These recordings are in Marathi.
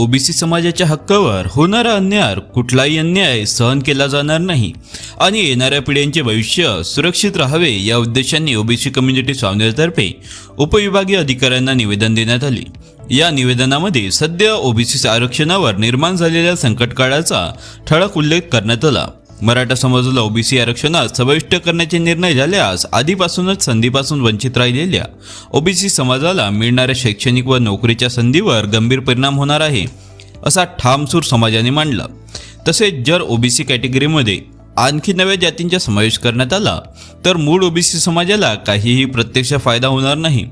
ओबीसी समाजाच्या हक्कावर होणारा अन्याय कुठलाही अन्याय सहन केला जाणार नाही. आणि येणाऱ्या पिढ्यांचे भविष्य सुरक्षित राहावे या उद्देशाने ओबीसी कम्युनिटी स्वामीतर्फे उपविभागीय अधिकाऱ्यांना निवेदन देण्यात आले. या निवेदनामध्ये सध्या ओबीसी आरक्षणावर निर्माण झालेल्या संकटकाळाचा ठळक उल्लेख करण्यात आला. मराठा समाजाला ओबीसी आरक्षणात समाविष्ट करण्याचे निर्णय झाल्यास आधीपासूनच संधीपासून वंचित राहिलेल्या ओबीसी समाजाला मिळणाऱ्या शैक्षणिक व नोकरीच्या संधीवर गंभीर परिणाम होणार आहे असा ठामसूर समाजाने मांडला. तसेच जर ओबीसी कॅटेगरीमध्ये आणखी नव्या जातींचा समावेश करण्यात आला तर मूळ ओबीसी समाजाला काहीही प्रत्यक्ष फायदा होणार नाही.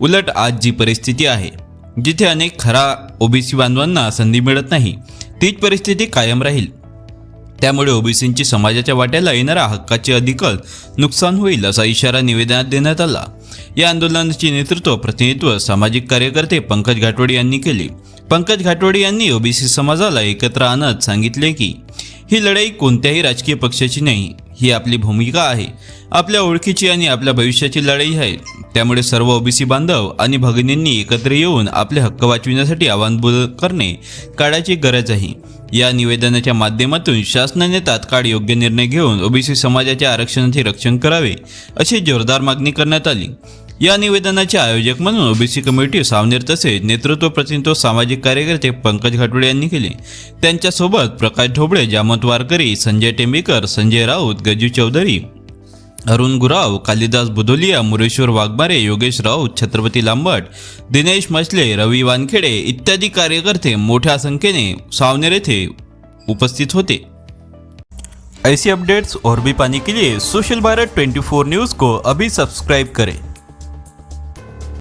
उलट आज जी परिस्थिती आहे जिथे अनेक खरा ओबीसी बांधवांना संधी मिळत नाही तीच परिस्थिती कायम राहील. त्यामुळे ओबीसींची समाजाच्या वाट्याला येणारा हक्काचे अधिकच नुकसान होईल असा इशारा निवेदनात देण्यात आला. या आंदोलनाचे नेतृत्व प्रतिनिधित्व सामाजिक कार्यकर्ते पंकज घाटवडे यांनी केले. पंकज घाटवडे यांनी ओबीसी समाजाला एकत्र आणत सांगितले की ही लढाई कोणत्याही राजकीय पक्षाची नाही. ही आपली भूमिका आहे. आपल्या ओळखीची आणि आपल्या भविष्याची लढाई आहे. त्यामुळे सर्व ओबीसी बांधव आणि भगिनींनी एकत्र येऊन आपले हक्क वाचविण्यासाठी आवाहन करणे काळाची गरज आहे. या निवेदनाच्या माध्यमातून शासनाने तात्काळ योग्य निर्णय घेऊन ओबीसी समाजाच्या आरक्षणाचे रक्षण करावे अशी जोरदार मागणी करण्यात आली. या निवेदनाचे आयोजक म्हणून ओबीसी कमिटी सावनेर तसेच नेतृत्व प्रतिनिधित्व सामाजिक कार्यकर्ते पंकज घाटवडे यांनी केले. त्यांच्यासोबत प्रकाश ढोबळे जामत वारकरी संजय टेंबेकर संजय राऊत गजू चौधरी अरुण गुराव कालिदास बुदोलिया मुरेश्वर वाघमारे योगेश राऊत छत्रपती लांबट दिनेश मछले रवी वानखेडे इत्यादी कार्यकर्ते मोठ्या संख्येने सावनेर येथे उपस्थित होते. ऐसी अपडेट्स और भी पाने के लिए सोशल भारत 24 न्यूज़ को अभी सब्सक्राइब करें.